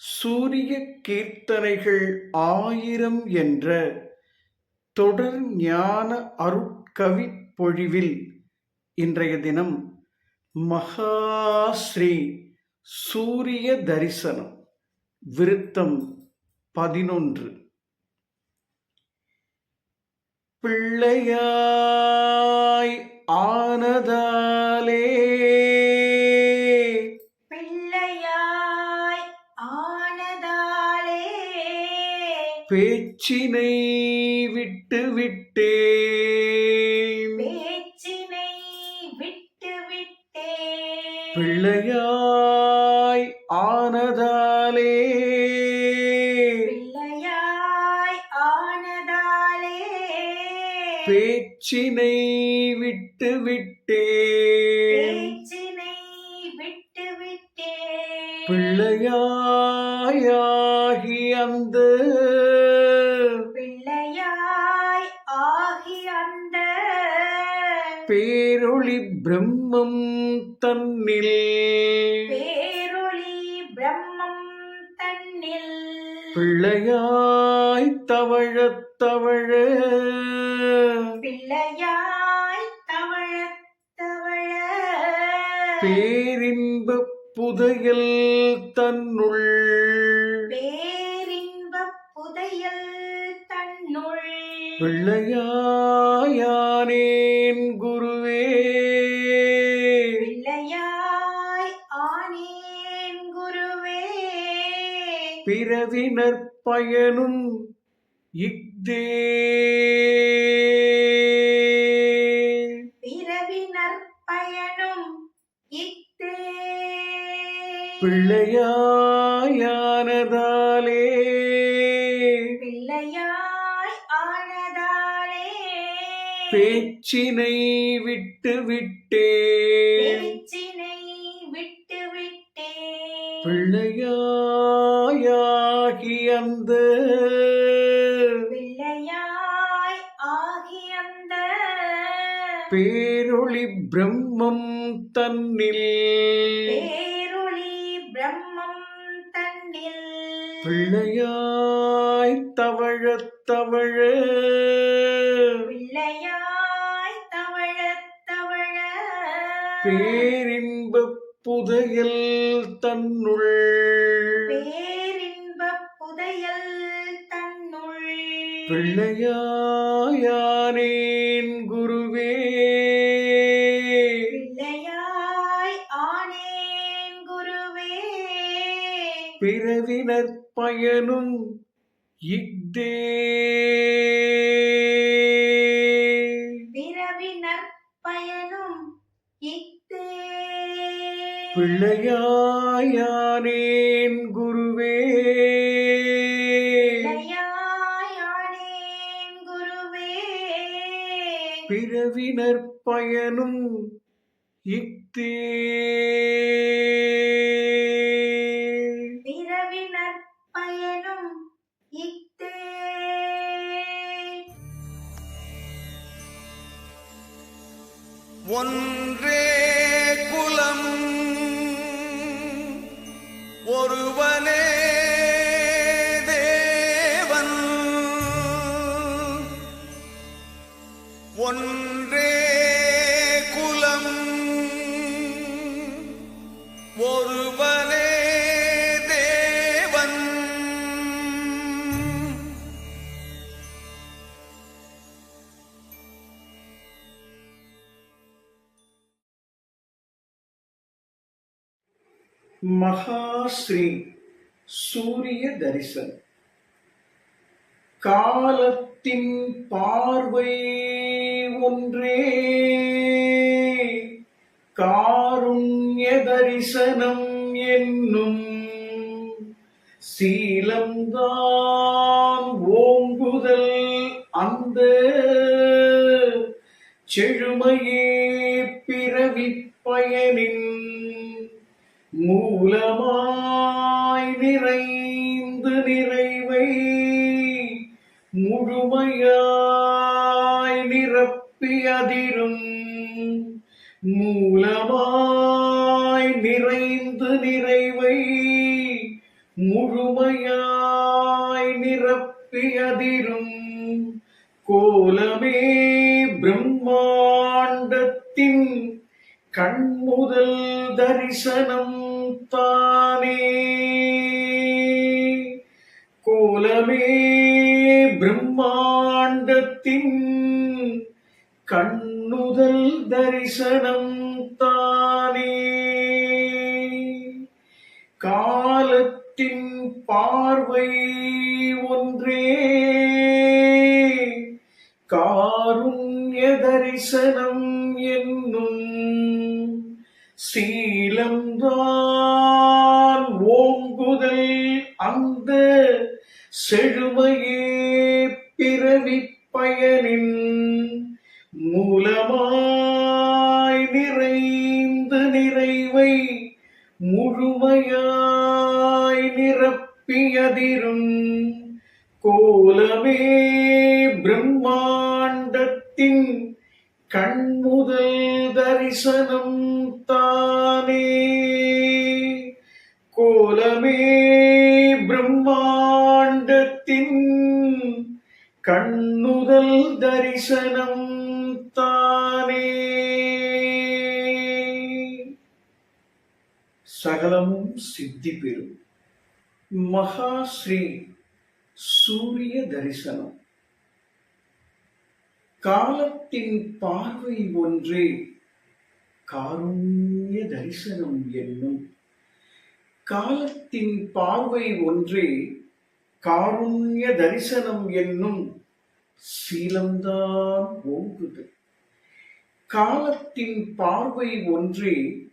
சூரிய கீர்த்தனைகள் ஆயிரம் என்ற தொடர் ஞான அருட்கவி பொழிவில் இன்றைய தினம் மகாஸ்ரீ சூரிய தரிசனம் விருத்தம் பதினொன்று. பிள்ளையாய் ஆனதா பேச்சினை விட்டு விட்டேன். பேச்சினை விட்டு விட்டேன். பிள்ளையாய் ஆனதாலே. பிள்ளையாய் ஆனதாலே. பேச்சினை பேரொளி பிரம்மம் தன்னில். பேரொளி பிரம்மம் தன்னில். பிள்ளையாய் தவழத் தவழ. பிள்ளையாய் தவழ தவழ. பேரின்ப புதையல் தன்னுள். பேரின்பப் புதையல் தன்னுள். பிள்ளையாயானேன் பிறவினர் பயனும் இக்தே பிறவினர் பயனும் இத்தே பிள்ளையாயானதாலே. பிள்ளையாய் ஆனதாலே. பேச்சினை விட்டு விட்டே பிள்ளையாயாகி அந்த பிள்ளையாய் ஆகி அந்த பேரொளி பிரம்மம் தன்னில் பேரொளி பிரம்மம் தன்னில் பிள்ளையாய் தவழத் தவழ பிள்ளையாய் தவழ தவழ பேரின்ப புதையல் தன்னுள். பேரின்பப் புதையல் தன்னுள். பிள்ளையாயானேன் குருவே. பிள்ளையாய் ஆனேன் குருவே. பிறவினர் பயனும் இக்தே பிள்ளையாயானேன் குருவே. பிறவினர் பயனும் இக்தே பிறவினர் பயனும் இத்தே ஒன்றே மகாஸ்ரீ சூரிய தரிசன். காலத்தின் பார்வை ஒன்றே. காருண்ய தரிசனம் என்னும் சீலம்தான் ஓங்குதல் அந்த. செழுமையே பிறவி பயனின் மூலமாய் நிறைந்து நிறைவை முழுமையாய் நிரப்பி அதிரும். மூலமாய் நிறைந்து நிறைவை முழுமையாய் நிரப்பி அதிரும். கோலமே பிரம்மா கண்முதல் தரிசனம் தானே. கோலமே பிரம்மாண்டத்தின் காருண்ய தரிசனம் என்னும் சீலம்தான் ஓங்குதல் அந்த செழுமையே பிறவி பயனின் மூலமாய் நிறைந்து நிறைவை முழுமையாய் நிரப்பியதிரும் கோலமே பிரம்மா பிரம்மாண்டத்தின் கண்முதல் தரிசனம் தானே. கோலமே பிரம்மாண்டத்தின் கண்ணுதல் தரிசனம் தானே. சகலமும் சித்தி பெறும் மகா ஸ்ரீ சூரிய தரிசனம். காலத்தின் பார்வை ஒன்றே காருண்ய தரிசனம் என்னும். காலத்தின் பார்வை ஒன்றே காருண்ய தரிசனம் என்னும். சீலம்தான் ஓங்குது. காலத்தின் பார்வை ஒன்றே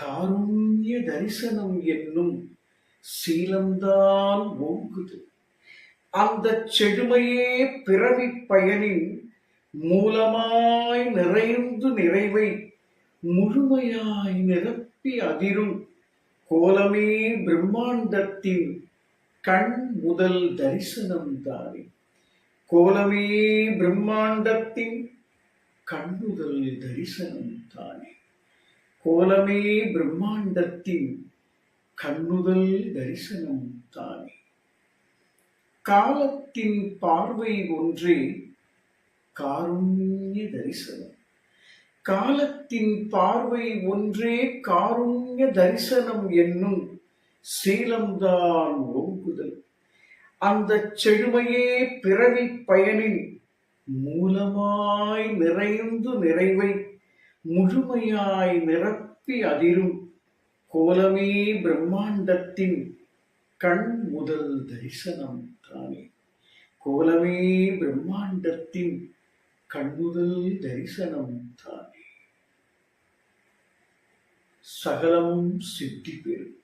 காருண்ய தரிசனம் என்னும். சீலம்தான் ஓங்குது. அந்த செடுமையே பிறவி பயனின் மூலமாய் நிறைந்து நிறைவை முழுமையாய் நிரப்பி அதிரும் கோலமே பிரம்மாண்டத்தின் கண் முதல் தரிசனம் தானே. கோலமே பிரம்மாண்டத்தின் கண்ணுதல் தரிசனம் தானே. கோலமே பிரம்மாண்டத்தின் கண்ணுதல் தரிசனம் தானே. காலத்தின் பார்வை ஒன்றே காருண்ய தரிசனம். காலத்தின் பார்வை ஒன்றே காருண்ய தரிசனம் என்னும் சீலம்தான் ஒங்குதல். அந்த செழுமையே பிறவி பயனின் மூலமாய் நிறைந்து நிறைவை முழுமையாய் நிரப்பி அதிரும் கோலமே பிரம்மாண்டத்தின் கண் முதல் தரிசனம் தானே. கோலமே பிரம்மாண்டத்தின் கண்முதல் தரிசனம் தானே. சகலமும் சித்தி பெறும்